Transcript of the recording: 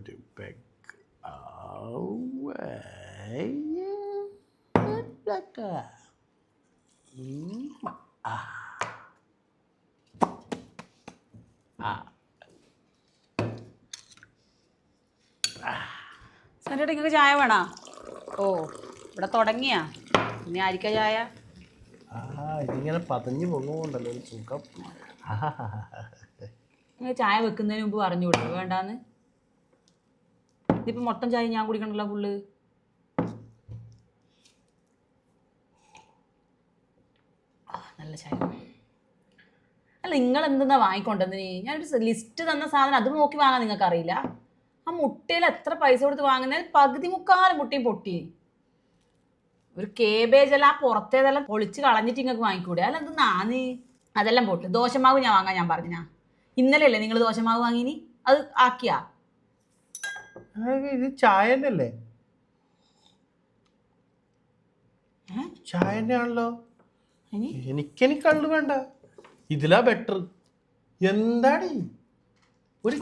ഒരു big away. സഞ്ജയുടെ നിങ്ങൾക്ക് ചായ വേണോ? ഓ ഇവിടെ തുടങ്ങിയാ. ഇനി ആരിക്ക ചായ? ഇതിങ്ങനെ പതഞ്ഞു പോകുന്നുണ്ടല്ലോ ചായ വെക്കുന്നതിന് മുമ്പ് പറഞ്ഞു കൊടുക്കും വേണ്ടാന്ന്? ഇതിപ്പോ മൊത്തം ചായ ഞാൻ കുടിക്കണല്ലോ ഫുള്ള് നല്ല ചായ. അല്ല നിങ്ങൾ എന്തെന്നാ വാങ്ങിക്കൊണ്ടെന്ന് ഞാനൊരു ലിസ്റ്റ് തന്ന സാധനം അത് നോക്കി വാങ്ങാൻ നിങ്ങൾക്ക് അറിയില്ല ആ മുട്ടയിൽ എത്ര പൈസ കൊടുത്ത് വാങ്ങുന്നതിൽ പകുതി മുക്കാലും മുട്ടയും പൊട്ടി. ഒരു കേബേജ് എല്ലാം ആ പുറത്തേതെല്ലാം പൊളിച്ച് കളഞ്ഞിട്ട് നിങ്ങൾക്ക് വാങ്ങിക്കൂടെ? അല്ല എന്ത് നാന്ന് അതെല്ലാം പൊട്ട്. ദോശമാവ് ഞാൻ വാങ്ങാൻ ഞാൻ പറഞ്ഞാ ഇന്നലെ അല്ലേ നിങ്ങൾ ദോശമാവ് വാങ്ങിനി? അത് ആക്കിയാ? ഇത് ചായ തന്നെയല്ലേ? ചായ തന്നെയാണല്ലോ എനിക്കെനി കള്ളു വേണ്ട. ഇതിലാ ബെറ്റർ എന്താടി? ഒരു